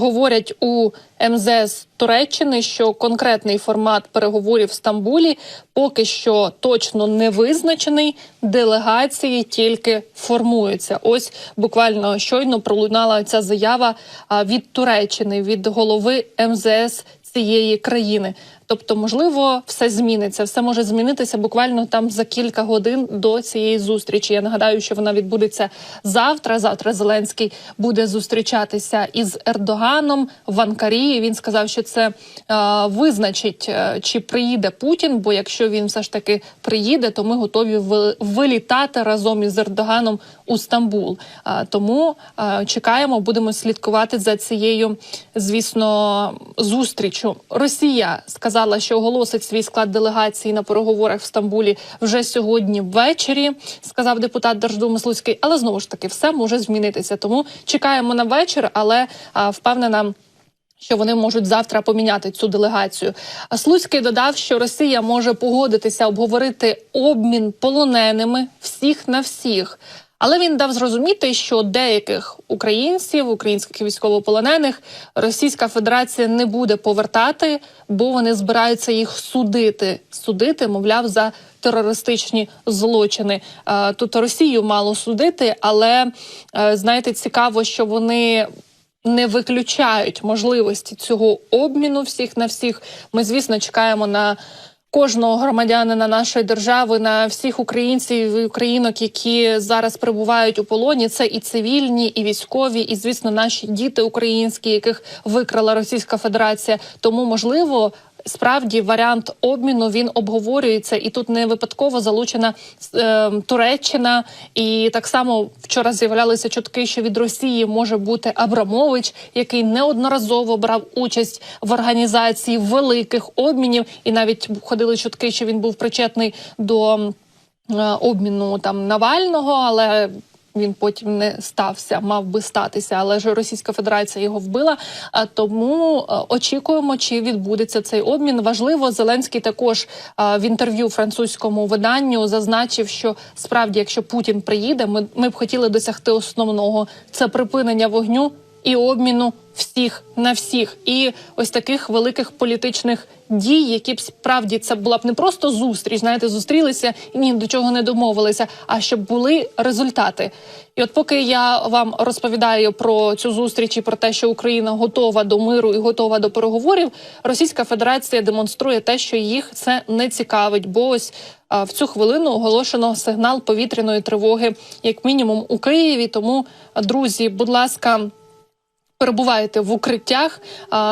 говорять у МЗС Туреччини, що конкретний формат переговорів в Стамбулі поки що точно не визначений. Делегації тільки формуються. Ось буквально щойно пролунала ця заява від Туреччини від голови МЗС цієї країни. Тобто, можливо, все зміниться, все може змінитися буквально там за кілька годин до цієї зустрічі. Я нагадаю, що вона відбудеться завтра. Завтра Зеленський буде зустрічатися із Ердоганом в Анкарі. Він сказав, що це е, визначить, е, чи приїде Путін. Бо якщо він все ж таки приїде, то ми готові ви- вилітати разом із Ердоганом у Стамбул. Е, тому е, чекаємо, будемо слідкувати за цією, звісно, зустрічю. Росія сказала, що оголосить свій склад делегації на переговорах в Стамбулі вже сьогодні ввечері. Сказав депутат Держдуми Слуцький. Але знову ж таки, все може змінитися. Тому чекаємо на вечір, але а, впевнена. Що вони можуть завтра поміняти цю делегацію. Слуцький додав, що Росія може погодитися обговорити обмін полоненими всіх на всіх. Але він дав зрозуміти, що деяких українців, українських військовополонених, Російська Федерація не буде повертати, бо вони збираються їх судити. Судити, мовляв, за терористичні злочини. Е, Тут Росію мало судити, але е, знаєте, цікаво, що вони не виключають можливості цього обміну всіх на всіх. Ми, звісно, чекаємо на кожного громадянина нашої держави, на всіх українців і українок, які зараз перебувають у полоні. Це і цивільні, і військові, і звісно, наші діти українські, яких викрала Російська Федерація. Тому можливо. Справді варіант обміну він обговорюється, і тут не випадково залучена е, Туреччина. І так само вчора з'являлися чутки, що від Росії може бути Абрамович, який неодноразово брав участь в організації великих обмінів, і навіть ходили чутки, що він був причетний до е, обміну там Навального, але. Він потім не стався, мав би статися, але ж Російська Федерація його вбила. А тому е, очікуємо, чи відбудеться цей обмін. Важливо, Зеленський також е, в інтерв'ю французькому виданню зазначив, що справді, якщо Путін приїде, ми, ми б хотіли досягти основного це припинення вогню і обміну всіх на всіх, і ось таких великих політичних дій, які б справді це була б не просто зустріч, знаєте, зустрілися і ні до чого не домовилися, а щоб були результати. І от поки я вам розповідаю про цю зустріч і про те, що Україна готова до миру і готова до переговорів, Російська Федерація демонструє те, що їх це не цікавить, бо ось в цю хвилину оголошено сигнал повітряної тривоги, як мінімум у Києві. Тому, друзі, будь ласка. Перебуваєте в укриттях,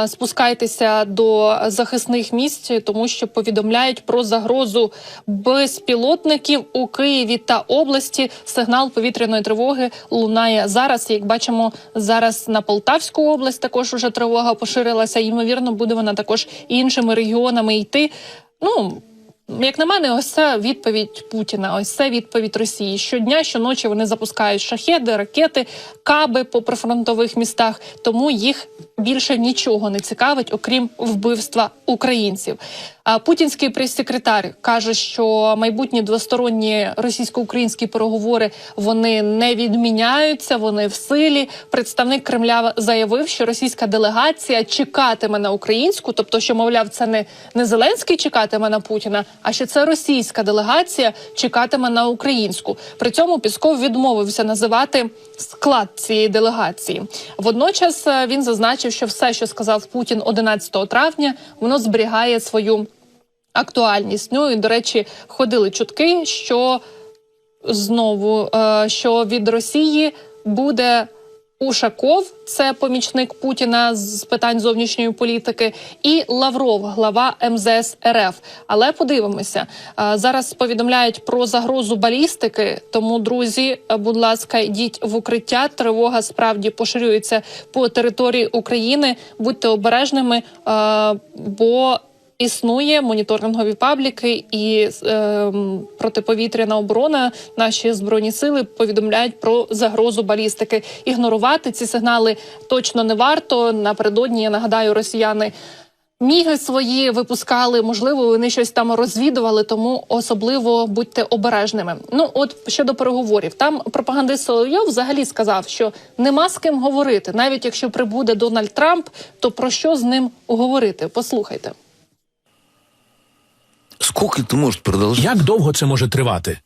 спускайтеся до захисних місць, тому що повідомляють про загрозу безпілотників у Києві та області. Сигнал повітряної тривоги лунає зараз. Як бачимо, зараз на Полтавську область також уже тривога поширилася. Ймовірно, буде вона також іншими регіонами йти. Ну як на мене, ось це відповідь Путіна. Ось це відповідь Росії. Щодня, щоночі вони запускають шахеди, ракети, каби по прифронтових містах. Тому їх більше нічого не цікавить, окрім вбивства українців. А путінський прес-секретар каже, що майбутні двосторонні російсько-українські переговори вони не відміняються, вони в силі. Представник Кремля заявив, що російська делегація чекатиме на українську, тобто, що мовляв, це не, не Зеленський чекатиме на Путіна, а що це російська делегація чекатиме на українську. При цьому Пісков відмовився називати склад цієї делегації. Водночас е, він зазначив, що все, що сказав Путін 11 травня, воно зберігає свою актуальність. Ну і до речі, ходили чутки, що знову е, що від Росії буде. Ушаков, це помічник Путіна з питань зовнішньої політики, і Лавров, глава МЗС РФ. Але подивимося зараз. Повідомляють про загрозу балістики. Тому, друзі, будь ласка, йдіть в укриття. Тривога справді поширюється по території України. Будьте обережними, бо Існує моніторингові пабліки і е, протиповітряна оборона. Наші збройні сили повідомляють про загрозу балістики. Ігнорувати ці сигнали точно не варто. Напередодні я нагадаю, росіяни Міги свої випускали, можливо, вони щось там розвідували, тому особливо будьте обережними. Ну, от щодо переговорів, там пропагандист Соловйов взагалі сказав, що нема з ким говорити. Навіть якщо прибуде Дональд Трамп, то про що з ним говорити? Послухайте. Сколько это может продолжаться? Як довго це може тривати?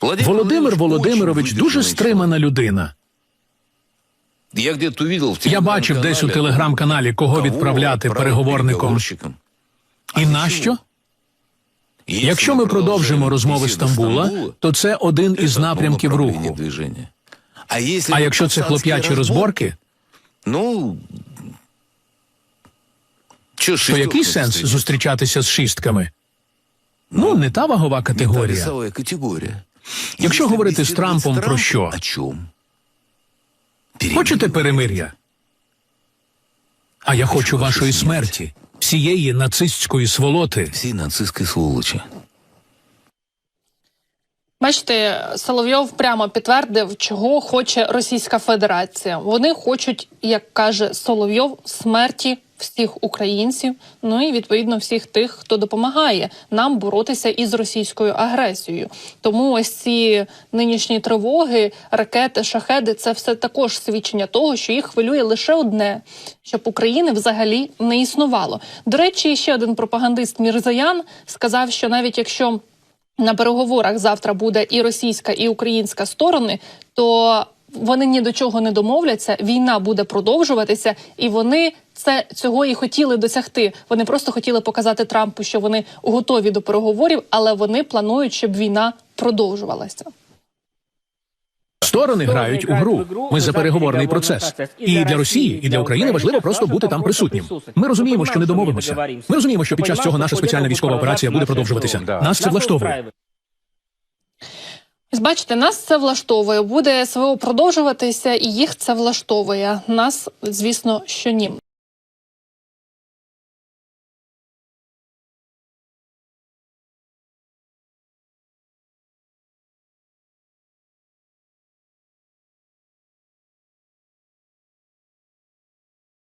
Володимир Володимирович дуже стримана людина. Я бачив десь у телеграм-каналі, кого відправляти переговорником. І нащо? Якщо ми продовжимо розмови Стамбула, то це один із напрямків руху. А якщо це хлоп'ячі розборки, ну то який сенс зустрічатися з шістками? Ну, не та вагова категорія. Якщо говорити з Трампом про що? Чому? Хочете перемир'я? А я хочу вашої смерті, всієї нацистської сволоти. Всі нацистські сволочі. Бачите, Соловйов прямо підтвердив, чого хоче Російська Федерація. Вони хочуть, як каже Соловйов, смерті всіх українців, ну і відповідно всіх тих, хто допомагає нам боротися із російською агресією. Тому ось ці нинішні тривоги, ракети, шахеди це все також свідчення того, що їх хвилює лише одне, щоб України взагалі не існувало. До речі, ще один пропагандист Мірзаян сказав, що навіть якщо на переговорах завтра буде і російська, і українська сторони, то вони ні до чого не домовляться. Війна буде продовжуватися, і вони це цього і хотіли досягти. Вони просто хотіли показати Трампу, що вони готові до переговорів, але вони планують, щоб війна продовжувалася. Сторони грають у гру. Ми за переговорний процес. І для Росії, і для України важливо просто бути там присутнім. Ми розуміємо, що не домовимося. Ми розуміємо, що під час цього наша спеціальна військова операція буде продовжуватися. Нас це влаштовує. Бачите, нас це влаштовує. Буде СВО продовжуватися, і їх це влаштовує. Нас, звісно, що ні.